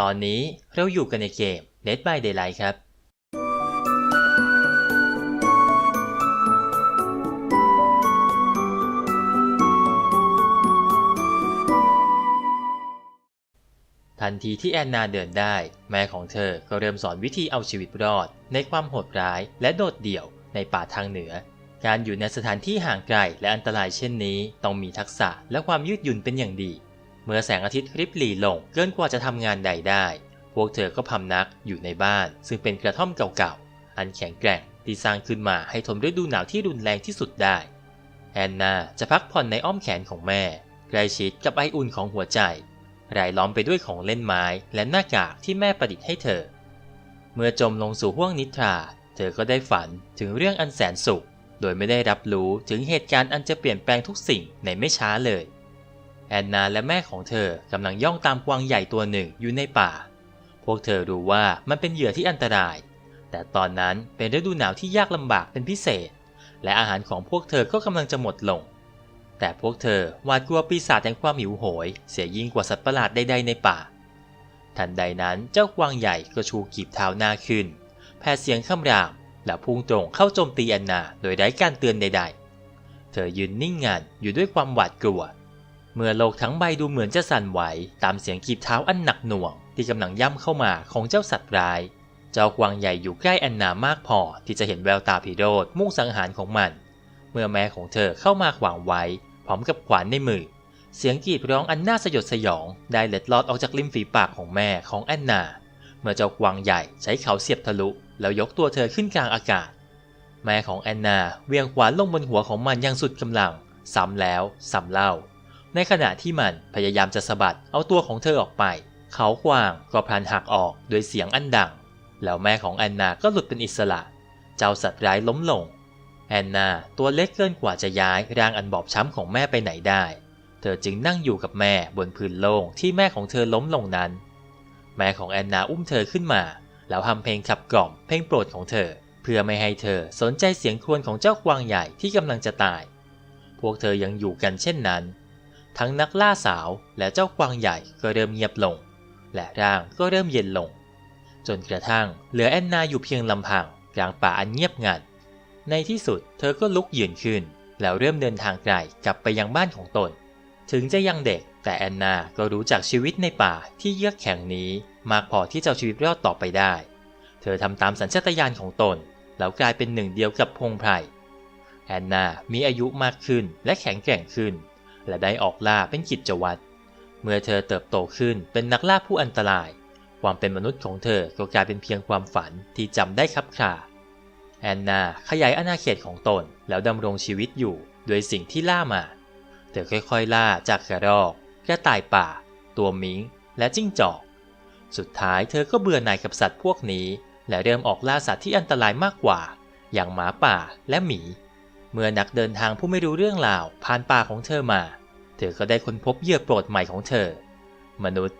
ตอนนี้เราอยู่กันในเกม Dead by Daylight ครับ ทันทีที่แอนนาเดินได้ แม่ของเธอก็เริ่มสอนวิธีเอาชีวิตรอด ในความโหดร้ายและโดดเดี่ยวในป่าทางเหนือ การอยู่ในสถานที่ห่างไกลและอันตรายเช่นนี้ ต้องมีทักษะและความยืดหยุ่นเป็นอย่างดี เมื่อแสงอาทิตย์ริบหรี่ลงเกินกว่าจะทำงานใดได้ พวกเธอก็พำนักอยู่ในบ้าน ซึ่งเป็นกระท่อมเก่าๆ อันแข็งแกร่งที่สร้างขึ้นมาให้ทนฤดูหนาวที่รุนแรงที่สุดได้ แอนนาจะพักผ่อนในอ้อมแขนของแม่ใกล้ชิดกับไออุ่นของหัวใจ รายล้อมไปด้วยของเล่นไม้และหน้ากากที่แม่ประดิษฐ์ให้เธอ เมื่อจมลงสู่ห้วงนิทรา เธอก็ได้ฝันถึงเรื่องอันแสนสุข โดยไม่ได้รับรู้ถึงเหตุการณ์อันจะเปลี่ยนแปลงทุกสิ่งในไม่ช้าเลย แอนนาและแม่ของเธอกำลังย่องตามกวางใหญ่ตัวหนึ่งอยู่ในป่า พวกเธอรู้ว่ามันเป็นเหยื่อที่อันตราย แต่ตอนนั้นเป็นฤดูหนาวที่ยากลำบากเป็นพิเศษ และอาหารของพวกเธอก็กำลังจะหมดลง แต่พวกเธอหวาดกลัวปีศาจแห่งความหิวโหย เสียยิ่งกว่าสัตว์ประหลาดใดๆในป่า ทันใดนั้นเจ้ากวางใหญ่ก็ชูกีบเท้าหน้าขึ้น แผ่เสียงคำรามและพุ่งตรงเข้าโจมตีแอนนาโดยไร้การเตือนใด ๆ เธอยืนนิ่งงันอยู่ด้วยความหวาดกลัว เมื่อโลกทั้งใบดูเหมือนจะสั่นไหว ตามเสียงกีบเท้าอันหนักหน่วง ที่กำลังย่ำเข้ามาของเจ้าสัตว์ร้าย เจ้ากวางใหญ่อยู่ใกล้แอนนามากพอที่จะเห็นแววตาพิโรธมุ่งสังหารของมัน เมื่อแม่ของเธอเข้ามาขวางไว้ พร้อมกับขวานในมือ เสียงกรีดร้องอันน่าสยดสยองได้เล็ดลอดออกจากริมฝีปากของแม่ของแอนนา เมื่อเจ้ากวางใหญ่ใช้เขาเสียบทะลุแล้วยกตัวเธอขึ้นกลางอากาศ แม่ของแอนนาเวียงขวานลงบนหัวของมันอย่างสุดกำลัง ซ้ำแล้วซ้ำเล่า ในขณะที่มันพยายามจะสะบัดเอาตัวของเธอออกไป เขากวางก็พลันหักออกโดยเสียงอันดัง แล้วแม่ของแอนนาก็หลุดเป็นอิสระ เจ้าสัตว์ร้ายล้มลง แอนนาตัวเล็กเกินกว่าจะย้ายร่างอันบอบช้ำของแม่ไปไหนได้ เธอจึงนั่งอยู่กับแม่บนพื้นโล่งที่แม่ของเธอล้มลงนั้น แม่ของแอนนาอุ้มเธอขึ้นมา แล้วทำเพลงขับกล่อมเพลงโปรดของเธอ เพื่อไม่ให้เธอสนใจเสียงครวญของเจ้ากวางใหญ่ที่กำลังจะตาย พวกเธอยังอยู่กันเช่นนั้น ทั้งนักล่าสาวและเจ้ากวางใหญ่ก็เริ่มเงียบลง และร่างก็เริ่มเย็นลง จนกระทั่งเหลือแอนนาอยู่เพียงลำพังกลางป่าอันเงียบงัน ในที่สุดเธอก็ลุกยืนขึ้น แล้วเริ่มเดินทางไกลกลับไปยังบ้านของตน ถึงจะยังเด็กแต่แอนนาก็รู้จักชีวิตในป่าที่เยือกแข็งนี้มากพอที่จะชีวิตรอดต่อไปได้ เธอทำตามสัญชาตญาณของตน แล้วกลายเป็นหนึ่งเดียวกับพงไพรแอนนามีอายุมากขึ้นและแข็งแกร่งขึ้น และได้ออกล่าเป็นกิจวัตร เมื่อเธอเติบโตขึ้นเป็นนักล่าผู้อันตราย ความเป็นมนุษย์ของเธอก็กลายเป็นเพียงความฝันที่จำได้ครับคลาแอนนาขยายอาณาเขตของตนแล้วดำรงชีวิตอยู่โดยสิ่งที่ล่ามา เธอค่อยๆล่าจากกระรอกกระต่ายป่า ตัวมิงและจิ้งจอก สุดท้ายเธอก็เบื่อหน่ายกับสัตว์พวกนี้ และเริ่มออกล่าสัตว์ที่อันตรายมากกว่า อย่างหมาป่าและหมี เมื่อนักเดินทางผู้ไม่รู้เรื่องราวผ่านป่าของเธอมา เธอก็ได้ค้นพบเหยื่อโปรดใหม่ของเธอ มนุษย์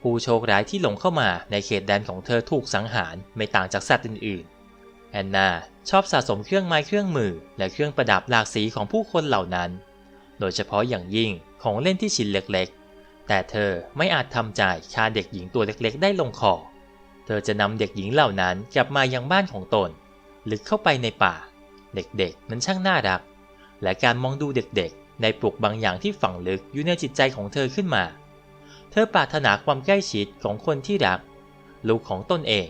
ผู้โชคร้ายที่หลงเข้ามาในเขตแดนของเธอถูกสังหารไม่ต่างจากสัตว์อื่นๆ แอนนาชอบสะสมเครื่องไม้เครื่องมือและเครื่องประดับหลากสีของผู้คนเหล่านั้น โดยเฉพาะอย่างยิ่งของเล่นที่ชิ้นเล็กๆ แต่เธอไม่อาจทำใจฆ่าเด็กหญิงตัวเล็กๆ ได้ลงคอ เธอจะนำเด็กหญิงเหล่านั้นกลับมายังบ้านของตนลึกเข้าไปในป่า เด็กๆมันช่างน่ารัก และการมองดูเด็กๆได้ปลุกบางอย่างที่ฝังลึกอยู่ในจิตใจของเธอขึ้นมา เธอปรารถนาความใกล้ชิดของคนที่รัก ลูกของตนเอง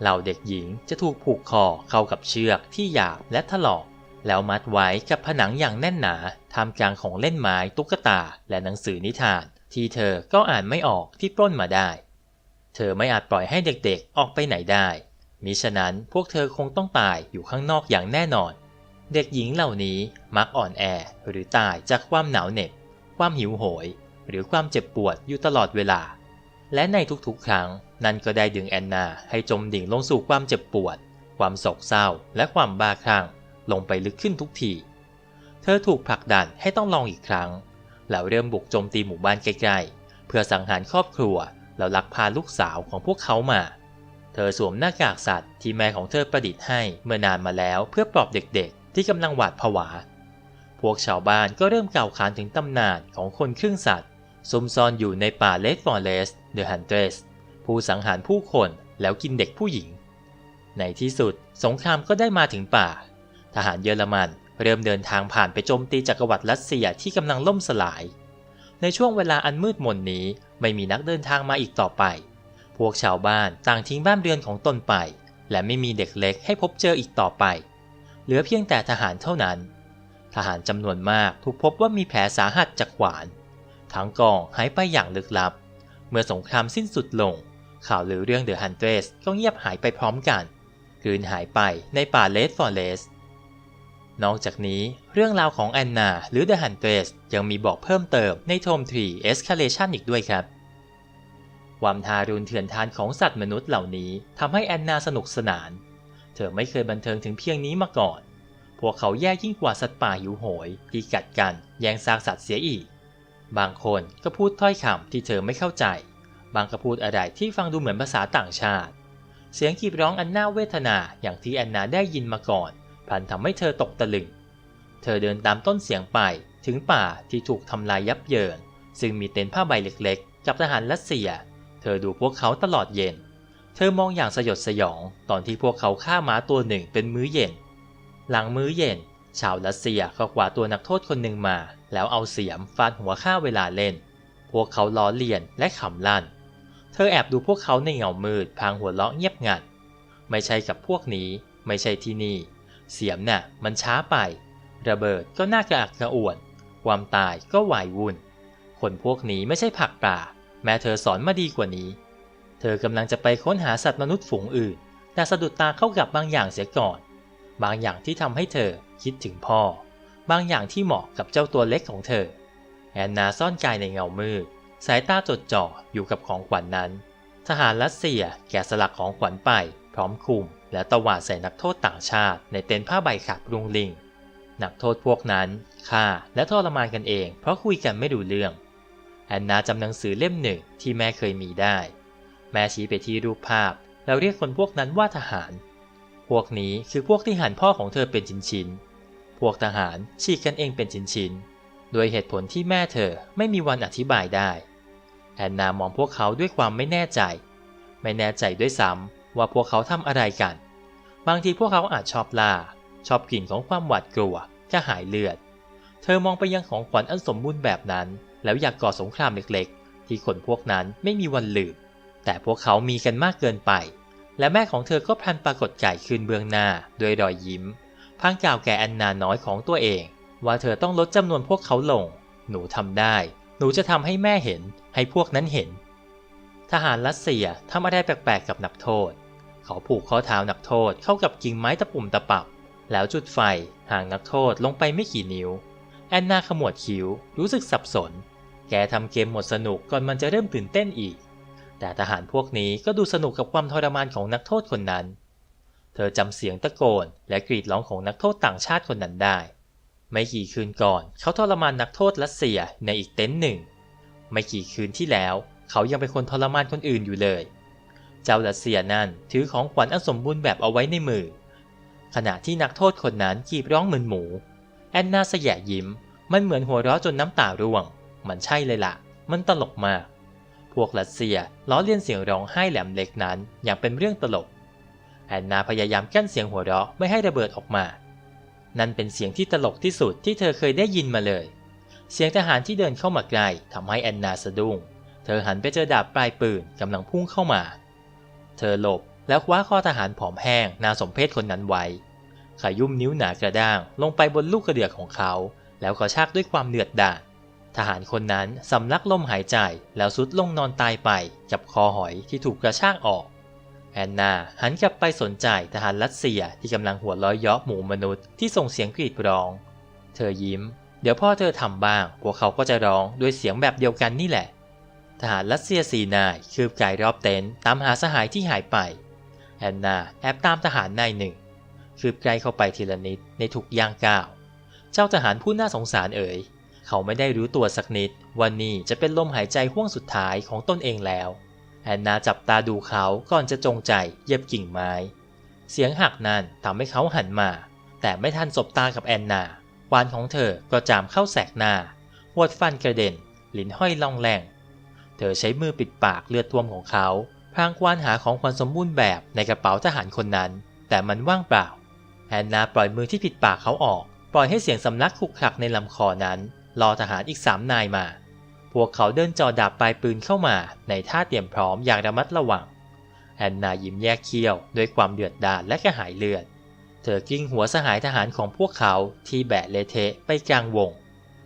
เหล่าเด็กหญิงจะถูกผูกคอเข้ากับเชือกที่หยาบและถลอก แล้วมัดไว้กับผนังอย่างแน่นหนาท่ามกลางของเล่นไม้ตุ๊กตาและหนังสือนิทาน ที่เธอก็อ่านไม่ออกที่ปล้นมาได้ เธอไม่อาจปล่อยให้เด็กๆ ออกไปไหนได้ มิฉะนั้นพวกเธอคงต้องตายอยู่ข้างนอกอย่างแน่นอน เด็กหญิงเหล่านี้มักอ่อนแอหรือตายจากความหนาวเหน็บ ความหิวโหย หรือความเจ็บปวดอยู่ตลอดเวลา และในทุกๆ ครั้งนั่นก็ได้ดึงแอนนาให้จมดิ่งลงสู่ความเจ็บปวด ความโศกเศร้า และความบ้าคลั่งลงไปลึกขึ้นทุกที เธอถูกผลักดันให้ต้องลองอีกครั้ง แล้วเริ่มบุกโจมตีหมู่บ้านใกล้ๆ เพื่อสังหารครอบครัวแล้วลักพาลูกสาวของพวกเขามา เธอสวมหน้ากากสัตว์ที่แม่ของเธอประดิษฐ์ให้เมื่อนานมาแล้วเพื่อปลอบเด็กๆ ที่กำลังหวาดผวา พวกชาวบ้านก็เริ่มกล่าวขานถึงตำนานของคนครึ่งสัตว์ซุ่มซ่อนอยู่ในป่าเลดฟอร์เรสต์ The Huntress ผู้สังหารผู้คนแล้วกินเด็กผู้หญิง ในที่สุดสงครามก็ได้มาถึงป่า ทหารเยอรมันเริ่มเดินทางผ่านไปโจมตีจักรวรรดิรัสเซียที่กำลังล่มสลาย ในช่วงเวลาอันมืดมนนี้ไม่มีนักเดินทางมาอีกต่อไป พวกชาวบ้านต่างทิ้งบ้านเรือนของตนไป และไม่มีเด็กเล็กให้พบเจออีกต่อไป เหลือเพียงแต่ทหารเท่านั้น ทหารจำนวนมากถูกพบว่ามีแผลสาหัสจากขวาน ทั้งกองหายไปอย่างลึกลับ เมื่อสงครามสิ้นสุดลง ข่าวลือเรื่องเดอะฮันเทรสก็เงียบหายไปพร้อมกันกลืนหายไปในป่าเลสฟอร์เรสนอกจากนี้เรื่องราวของแอนนาหรือเดอะฮันเทรสยังมีบอกเพิ่มเติมในโทมทรีเอสคาเลชันอีกด้วยครับ ความทารุณเถื่อนทานของสัตว์มนุษย์เหล่านี้ทำให้แอนนาสนุกสนาน เธอไม่เคยบันเทิงถึงเพียงนี้มาก่อน พวกเขาแย่ยิ่งกว่าสัตว์ป่าหิวโหยที่กัดกันแย่งซากสัตว์เสียอีก บางคนก็พูดถ้อยคำที่เธอไม่เข้าใจ บางก็พูดอะไรที่ฟังดูเหมือนภาษาต่างชาติ เสียงกรีดร้องอันน่าเวทนาอย่างที่แอนนาได้ยินมาก่อนพันทำให้เธอตกตะลึง เธอเดินตามต้นเสียงไปถึงป่าที่ถูกทำลายยับเยินซึ่งมีเต็นท์ผ้าใบเล็กๆ กับทหารรัสเซีย เธอดูพวกเขาตลอดเย็น เธอมองอย่างสยดสยองตอนที่พวกเขาฆ่าม้าตัวหนึ่งเป็นมื้อเย็น หลังมื้อเย็น ชาวรัสเซียก็กวาตัวนักโทษคนหนึ่งมา แล้วเอาเสียมฟาดหัวฆ่าเวลาเล่น พวกเขาล้อเลียนและขำลั่น เธอแอบดูพวกเขาในเงามืดพางหัวเราะเงียบงัน ไม่ใช่กับพวกนี้ ไม่ใช่ที่นี่ เสียมน่ะ มันช้าไป ระเบิดก็น่ากระอักกระอ่วน ความตายก็วายวุ่น คนพวกนี้ไม่ใช่ผักป่า แม้เธอสอนมาดีกว่านี้ เธอกำลังจะไปค้นหาสัตว์มนุษย์ฝูงอื่น แต่สะดุดตาเข้ากับบางอย่างเสียก่อน บางอย่างที่ทำให้เธอคิดถึงพ่อ บางอย่างที่เหมาะกับเจ้าตัวเล็กของเธอ แอนนาซ่อนกายในเงามืด สายตาจดจ่ออยู่กับของขวัญนนั้น ทหารรัสเซียแกะสลักของขวัญไป พร้อมคุม และตวาดใส่นักโทษต่างชาติ ในเต็นท์ผ้าใบขาดรุงลิงนักโทษพวกนั้นฆ่าและทรมานกันเอง เพราะคุยกันไม่ดูเรื่อง แอนนาจำหนังสือเล่มหนึ่งที่แม่เคยมีได้ แม่ชี้ไปที่รูปภาพ แล้วเรียกคนพวกนั้นว่าทหาร พวกนี้คือพวกที่หั่นพ่อของเธอเป็นชิ้นๆ พวกทหารฉีกกันเองเป็นชิ้นๆ โดยเหตุผลที่แม่เธอไม่มีวันอธิบายได้ แอนนามองพวกเขาด้วยความไม่แน่ใจ ไม่แน่ใจด้วยซ้ำว่าพวกเขาทำอะไรกัน บางทีพวกเขาอาจชอบล่า ชอบกลิ่นของความหวาดกลัวจะหายเลือด เธอมองไปยังของขวัญอันสมบูรณ์แบบนั้น แล้วอยากก่อสงครามเล็กๆ ที่คนพวกนั้นไม่มีวันลืม แต่พวกเขามีกันมากเกินไป และแม่ของเธอก็พลันปรากฏกายขึ้นเบื้องหน้าด้วยรอยยิ้มพังกล่าวแก่แอนนาน้อยของตัวเอง ว่าเธอต้องลดจำนวนพวกเขาลง หนูทำได้ หนูจะทำให้แม่เห็น ให้พวกนั้นเห็น ทหารรัสเซียทำอะไรแปลกๆกับนักโทษ เขาผูกข้อเท้านักโทษเข้ากับกิ่งไม้ตะปุ่มตะปับ แล้วจุดไฟห่างนักโทษลงไปไม่กี่นิ้ว แอนนาขมวดคิ้วรู้สึกสับสน แกทำเกมหมดสนุกก่อนมันจะเริ่มตื่นเต้นอีก แต่ทหารพวกนี้ก็ดูสนุกกับความทรมานของนักโทษคนนั้น เธอจำเสียงตะโกนและกรีดร้องของนักโทษต่างชาติคนนั้นได้ ไม่กี่คืนก่อนเขาทรมานนักโทษรัสเซียในอีกเต็นท์หนึ่ง ไม่กี่คืนที่แล้วเขายังเป็นคนทรมานคนอื่นอยู่เลย เจ้ารัสเซียนั่นถือของขวัญอันสมบูรณ์แบบเอาไว้ในมือ ขณะที่นักโทษคนนั้นกรีบร้องเหมือนหมู แอนนาสยะยิ้ม มันเหมือนหัวเราะจนน้ำตาร่วง มันใช่เลยล่ะ มันตลกมาก พวกรัสเซียล้อเลียนเสียงร้องไห้แหลมเล็กนั้นอย่างเป็นเรื่องตลก แอนนาพยายามกั้นเสียงหัวเราะไม่ให้ระเบิดออกมา นั่นเป็นเสียงที่ตลกที่สุดที่เธอเคยได้ยินมาเลย เสียงทหารที่เดินเข้ามาใกล้ทำให้แอนนาสะดุ้ง เธอหันไปเจอดาบปลายปืนกำลังพุ่งเข้ามา เธอหลบแล้วคว้าคอทหารผอมแห้งนาสมเพชคนนั้นไว้ขยุ่มนิ้วหนากระด้างลงไปบนลูกกระเดือกของเขา แล้วก็ชากด้วยความเดือดดาล ทหารคนนั้นสำลักลมหายใจแล้วสุดลงนอนตายไปกับคอหอยที่ถูกกระชากออก แอนนาหันกลับไปสนใจทหารรัสเซียที่กำลังหัวล้อยเยาะหมูมนุษย์ที่ส่งเสียงกรีดร้อง เธอยิ้ม เดี๋ยวพ่อเธอทำบ้าง พวกเขาก็จะร้องด้วยเสียงแบบเดียวกันนี่แหละ ทหารรัสเซียสีนายคืบกายรอบเต็นท์ตามหาสหายที่หายไป แอนนาแอบตามทหารนายหนึ่ง คืบใกล้เข้าไปทีละนิดในทุกย่างก้าว เจ้าทหารผู้น่าสงสารเอ๋ย เขาไม่ได้รู้ตัวสักนิดว่านี่จะเป็นลมหายใจห่วงสุดท้ายของตนเองแล้ว แอนนาจับตาดูเขาก่อนจะจงใจเย็บกิ่งไม้ เสียงหักนั้นทำให้เขาหันมา แต่ไม่ทันสบตากับแอนนาควานของเธอก็จามเข้าแสกหน้าหวดฟันกระเด็นลิ้นห้อยลองแรงเธอใช้มือปิดปากเลือดท่วมของเขาพรางควานหาของขวัญสมบูรณ์แบบในกระเป๋าทหารคนนั้น แต่มันว่างเปล่าแอนนาปล่อยมือที่ปิดปากเขาออก ปล่อยให้เสียงสำลักขุกขลักในลำคอนั้น รอทหารอีกสามนายมา พวกเขาเดินจอดาบปลายปืนเข้ามาในท่าเตรียมพร้อมอย่างระมัดระวัง แอนนายิ้มแยกเคี้ยวด้วยความเดือดดาลและกระหายเลือด เธอกิ้งหัวสหายทหารของพวกเขาที่แบะเละเทะไปกลางวง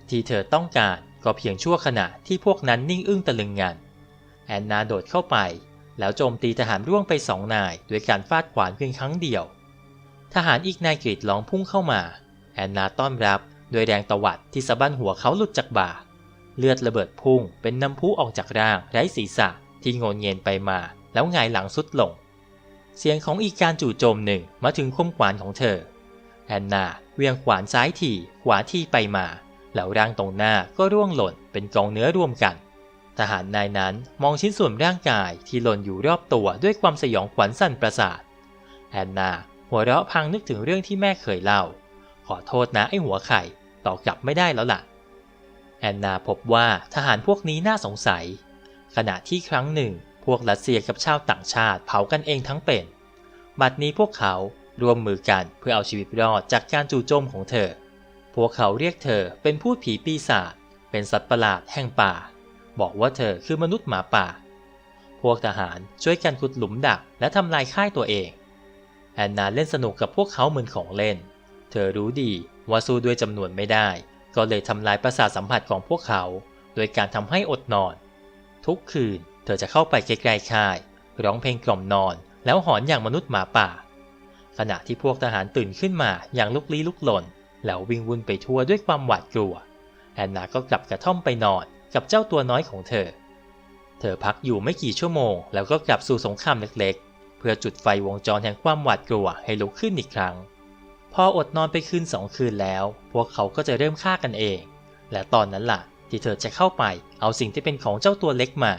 ที่เธอต้องการก็เพียงชั่วขณะที่พวกนั้นนิ่งอึ้งตะลึงงัน แอนนาโดดเข้าไป แล้วโจมตีทหารร่วงไปสองนายด้วยการฟาดขวานเพียงครั้งเดียว ทหารอีกนายกรีดร้องพุ่งเข้ามา แอนนาต้อนรับ โดยแรงตวัดที่สะบั้นหัวเขาหลุดจากบ่า เลือดระเบิดพุ่งเป็นน้ำพุออกจากร่างไร้ศีรษะที่โงนเงียนไปมาแล้วหงายหลังสุดลง เสียงของอีกการจู่โจมหนึ่งมาถึงคมขวานของเธอแอนนาเวียงขวานซ้ายทีขวาทีไปมาแล้วร่างตรงหน้าก็ร่วงหล่นเป็นกองเนื้อรวมกัน ทหารนายนั้นมองชิ้นส่วนร่างกายที่หล่นอยู่รอบตัวด้วยความสยองขวัญสั่นประสาทแอนนาหัวเราะพังนึกถึงเรื่องที่แม่เคยเล่า ขอโทษนะไอ้หัวไข่ตอบกลับไม่ได้แล้วล่ะ แอนนาพบว่าทหารพวกนี้น่าสงสัย ขณะที่ครั้งหนึ่งพวกรัสเซียกับชาวต่างชาติเผากันเองทั้งเป็น บัดนี้พวกเขาร่วมมือกันเพื่อเอาชีวิตรอดจากการจู่โจมของเธอ พวกเขาเรียกเธอเป็นพูดผีปีศาจ เป็นสัตว์ประหลาดแห่งป่า บอกว่าเธอคือมนุษย์หมาป่า พวกทหารช่วยกันขุดหลุมดักและทำลายค่ายตัวเอง แอนนาเล่นสนุกกับพวกเขาเหมือนของเล่น ธอรู้ดีว่าสู้ด้วยจำนวนไม่ได้ ก็เลยทำลายประสาทสัมผัสของพวกเขา โดยการทำให้อดนอน ทุกคืนเธอจะเข้าไปใกล้ๆค่าย ร้องเพลงกล่อมนอน แล้วหอนอย่างมนุษย์หมาป่า ขณะที่พวกทหารตื่นขึ้นมาอย่างลุกลี้ลุกลนแล้ววิ่งวุ่นไปทั่วด้วยความหวาดกลัวแอนนาก็กลับกระท่อมไปนอนกับเจ้าตัวน้อยของเธอ เธอพักอยู่ไม่กี่ชั่วโมง แล้วก็กลับสู่สงครามเล็กๆ เพื่อจุดไฟวงจรแห่งความหวาดกลัวให้ลุกขึ้นอีกครั้ง พออดนอนไปคืนสองคืนแล้ว พวกเขาก็จะเริ่มฆ่ากันเอง และตอนนั้นล่ะ ที่เธอจะเข้าไปเอาสิ่งที่เป็นของเจ้าตัวเล็กมา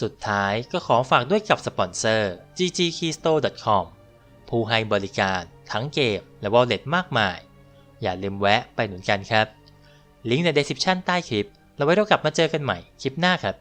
สุดท้ายก็ขอฝากด้วยกับสปอนเซอร์ ggkeystore.com ผู้ให้บริการทั้งเกมและวอลเล็ตมากมาย อย่าลืมแวะไปหนุนกันครับ ลิงก์ใน description ใต้คลิป เราไว้เรากลับมาเจอกันใหม่คลิปหน้าครับ